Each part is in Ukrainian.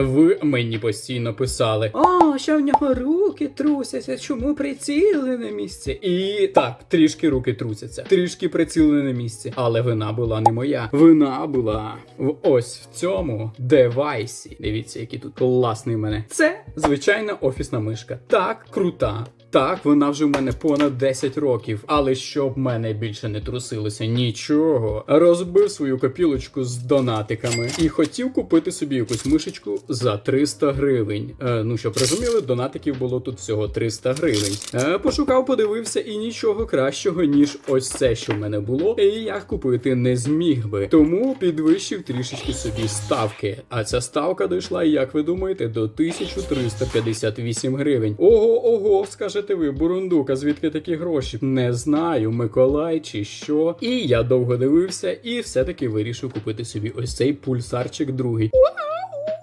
Ви мені постійно писали. О, що в нього руки трусяться, чому приціли на місці? І так, трішки руки трусяться, трішки приціли на місці. Але вина була не моя. Вина була в ось в цьому девайсі. Дивіться, який тут класний в мене. Це звичайна офісна мишка. Так, крута. Так, вона вже в мене понад 10 років, але щоб мене більше не трусилося нічого. Розбив свою копілочку з донатиками і хотів купити собі якусь мишечку за 300 гривень. Е, ну щоб розуміли, донатиків було тут всього 300 гривень. Е, пошукав, подивився, і нічого кращого, ніж ось це, що в мене було, і я купити не зміг би. Тому підвищив трішечки собі ставки. А ця ставка дійшла, як ви думаєте, до 1358 гривень. Ого, ого, скажете ви, бурундука, звідки такі гроші? Не знаю, Миколай чи що. І я довго дивився, і все-таки вирішив купити собі ось цей пульсарчик другий.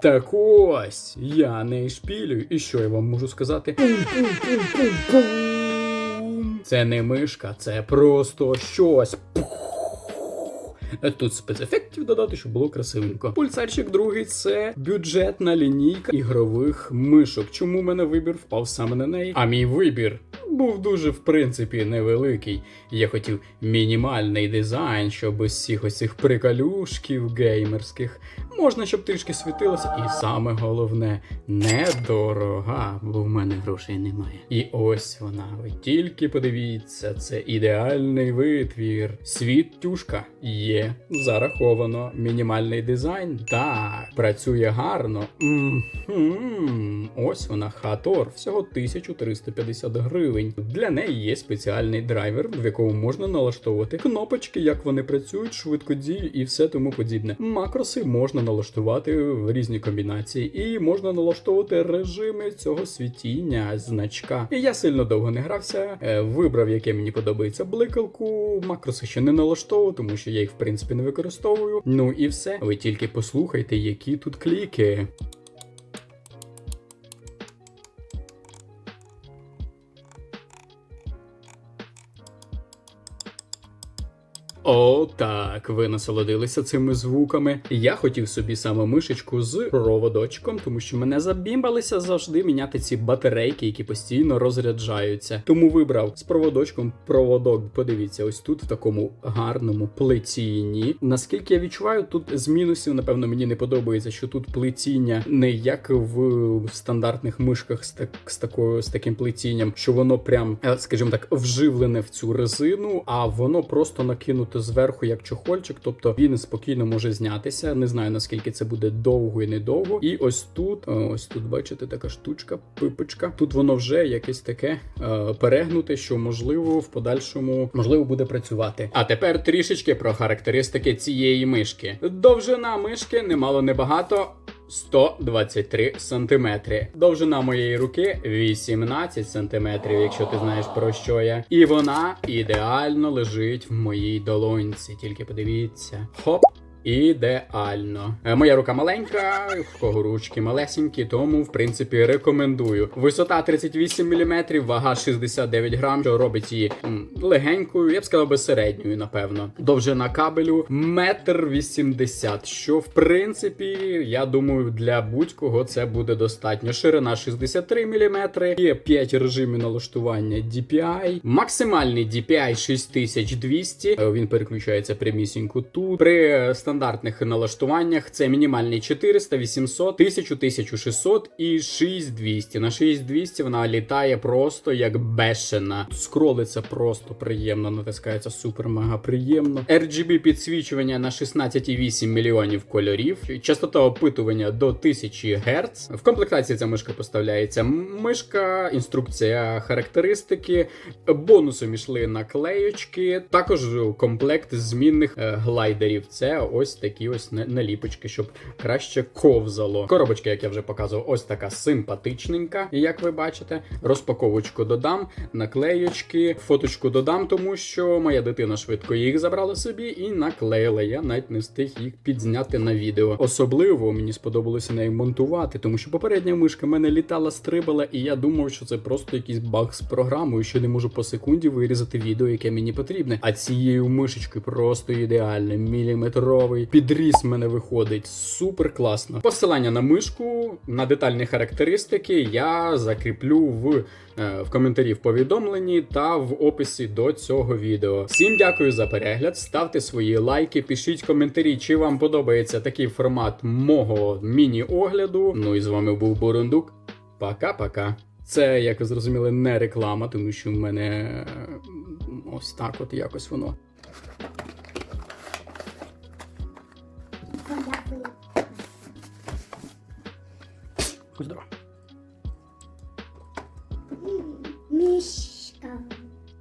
Так ось, я не шпілюю, і що я вам можу сказати? Це не мишка, це просто щось. Тут спецефектів додати, щоб було красивенько. Пульсарчик другий це бюджетна лінійка ігрових мишок. Чому в мене вибір впав саме на неї? А мій вибір був дуже, в принципі, невеликий. Я хотів мінімальний дизайн, щоб без всіх ось цих приколюшків геймерських можна, щоб трішки світилося. І саме головне, недорога, бо в мене грошей немає. І ось вона. Ви тільки подивіться, це ідеальний витвір. Світ-тюшка є. Зараховано. Мінімальний дизайн. Так, працює гарно. М-м-м. Ось вона, Хатор. Всього 1350 гривень. Для неї є спеціальний драйвер, в якому можна налаштовувати кнопочки, як вони працюють, швидкодію і все тому подібне. Макроси можна налаштувати в різні комбінації, і можна налаштовувати режими цього світіння, значка. І я сильно довго не грався. е, Вибрав, яке мені подобається бликалку. Макроси ще не налаштовував, тому що я їх в принципі не використовую. Ну і все. Ви тільки послухайте, які тут кліки. О, так, ви насолодилися цими звуками. Я хотів собі саме мишечку з проводочком, тому що мене забімбалися завжди міняти ці батарейки, які постійно розряджаються. Тому вибрав з проводочком проводок. Подивіться, ось тут в такому гарному плетінні. Наскільки я відчуваю, тут з мінусів, напевно, мені не подобається, що тут плетіння не як в стандартних мишках з, так, з такою з таким плетінням, що воно прям, е, скажімо так, вживлене в цю резину, а воно просто накинуто зверху як чохольчик, тобто він спокійно може знятися. Не знаю наскільки це буде довго і недовго. І ось тут, ось тут, бачите, така штучка, пипочка. Тут воно вже якесь таке е, перегнуте, що можливо в подальшому можливо буде працювати. А тепер трішечки про характеристики цієї мишки. Довжина мишки немало небагато. 123 сантиметри. Довжина моєї руки 18 сантиметрів, якщо ти знаєш про що я. І вона ідеально лежить в моїй долоньці. Тільки подивіться. Хоп. Ідеально. Е, Моя рука маленька, в кого ручки малесенькі, тому в принципі рекомендую. Висота 38 мм, вага 69 грам, що робить її легенькою, я б сказав би середньою, напевно. Довжина кабелю метр вісімдесят, що в принципі, я думаю, для будь-кого це буде достатньо. Ширина 63 мм, є 5 режимів налаштування DPI, максимальний DPI 6200. Е, Він переключається прямісінько тут. При стандартних налаштуваннях це мінімальний 400, 800, 1000, 1600 і 6200. На 6200 вона літає просто як бешена. Скролиться просто приємно, натискається супер мега приємно. RGB підсвічування на 16,8 мільйонів кольорів. Частота опитування до 1000 Гц. В комплектації ця мишка поставляється. Мишка, інструкція, характеристики. Бонусом ішли наклеючки. Також комплект змінних е, глайдерів. Це ось такі ось наліпочки, щоб краще ковзало. Коробочка, як я вже показував, ось така симпатичненька, як ви бачите. Розпаковочку додам, наклеючки, фоточку додам, тому що моя дитина швидко їх забрала собі і наклеїла. Я навіть не встиг їх підзняти на відео. Особливо мені сподобалося нею монтувати, тому що попередня мишка в мене літала, стрибала, і я думав, що це просто якийсь баг з програмою, що не можу по секунді вирізати відео, яке мені потрібне. А цією мишечкою просто ідеально, міліметровий яскравий підріз мене виходить. Супер класно. Посилання на мишку, на детальні характеристики я закріплю в, е, в коментарі в повідомленні та в описі до цього відео. Всім дякую за перегляд. Ставте свої лайки, пишіть коментарі, чи вам подобається такий формат мого міні-огляду. Ну і з вами був Бурундук. Пока-пока. Це, як ви зрозуміли, не реклама, тому що в мене ось так от якось воно. Дякую. Будь здоров.